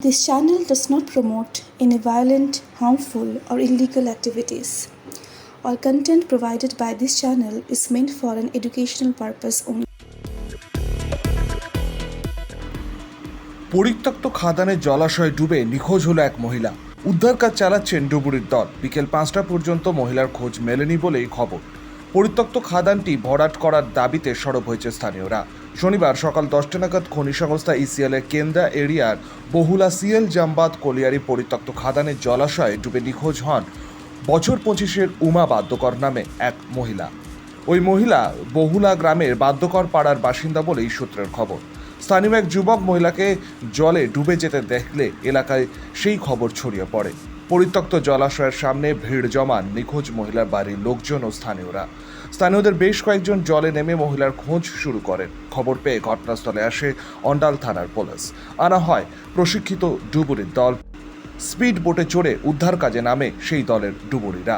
This channel does not promote any violent, harmful, or illegal activities. All content provided by this channel is meant for an educational purpose only. পরিত্যক্ত খাদানের জলাশয়ে ডুবে নিখোঁজ হলো এক মহিলা উদ্ধার কাজ চালাচ্ছেন ডুবুরির দল বিকেল পাঁচটা পর্যন্ত মহিলার খোঁজ মেলেনি বলেই খবর পরিত্যক্ত খাদানটি ভরাট করার দাবিতে সরব হয়েছে স্থানীয়রা। শনিবার সকাল দশটা নাগাদ খনি সংস্থা ইসিএলের কেন্দ্রা এরিয়ার বহুলা সিএল জামবাদ কলিয়ারি পরিত্যক্ত খাদানের জলাশয়ে ডুবে নিখোঁজ হন বছর পঁচিশের উমা বাদ্যকর নামে এক মহিলা। ওই মহিলা বহুলা গ্রামের বাদ্যকর পাড়ার বাসিন্দা বলেই সূত্রের খবর। স্থানীয় এক যুবক মহিলাকে জলে ডুবে যেতে দেখলে এলাকায় সেই খবর ছড়িয়ে পড়ে। পরিত্যক্ত জলাশয়ের সামনে ভিড় জমান নিখোঁজ মহিলার বাড়ির লোকজন ও স্থানীয়রা। স্থানীয়দের বেশ কয়েকজন জলে নেমে মহিলার খোঁজ শুরু করেন। খবর পেয়ে ঘটনাস্থলে আসে অন্ডাল থানার পুলিশ। আনা হয়, প্রশিক্ষিত ডুবুরির দল। স্পিড বোটে চড়ে উদ্ধার কাজে নামে সেই দলের ডুবুরিরা।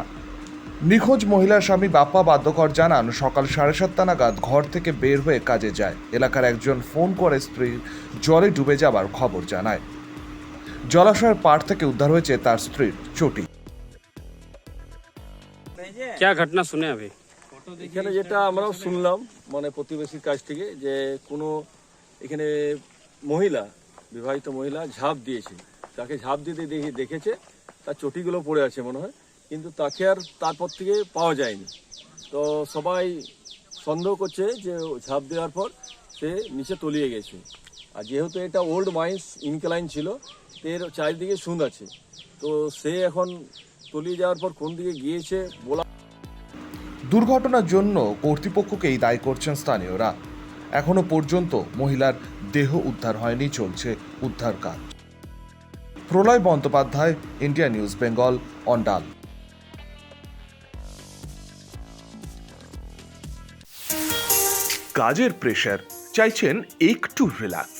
নিখোঁজ মহিলার স্বামী বাপ্পা বাদ্যকর জানান, সকাল সাড়ে সাতটা নাগাদ ঘর থেকে বের হয়ে কাজে যায়। এলাকার একজন ফোন করে স্ত্রীর জলে ডুবে যাবার খবর জানায়। জলাশয়ের পাড় থেকে উদ্ধার হয়েছে তার স্ত্রীর চটি क्या घटना सुने अभी এখানে যেটা আমরাও শুনলাম মানে প্রতিবেশীর কাছ থেকে যে কোনো এখানে মহিলা বিবাহিত মহিলা ঝাঁপ দিয়েছে তাকে ঝাঁপ দিতে দেখে দেখেছে তার চটিগুলো পড়ে আছে মনে হয় কিন্তু তাকে আর তারপর থেকে পাওয়া যায়নি তো সবাই সন্দেহ করছে যে ও ঝাঁপ দেওয়ার পর সে নিচে তলিয়ে গেছে আর যেহেতু এটা ওল্ড মাইন্স ইনক্লাইন ছিল তো এর চারিদিকে সুন্দ আছে। তো সে এখন তলিয়ে যাওয়ার পর কোন দিকে গিয়েছে বলা দুর্ঘটনার জন্য কর্তৃপক্ষকেই দায়ী করছেন স্থানীয়রা। এখনও পর্যন্ত মহিলার দেহ উদ্ধার হয়নি চলছে উদ্ধার কাজ। Pralay Bandyopadhyay India News Bengal Andal কাজের প্রেশার চাইছেন একটু relax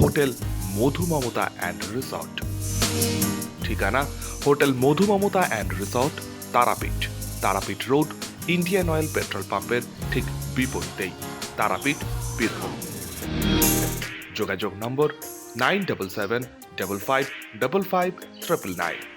hotel Madhumamata and resort. ঠিকানা, hotel Madhumamata and resort, Tarapith. Tarapith road, Indian Oil petrol পাম্পের ঠিক বিপরীতেই। তারাপীঠ, বীরভূম। যোগাযোগ number nine double seven double five double five triple nine.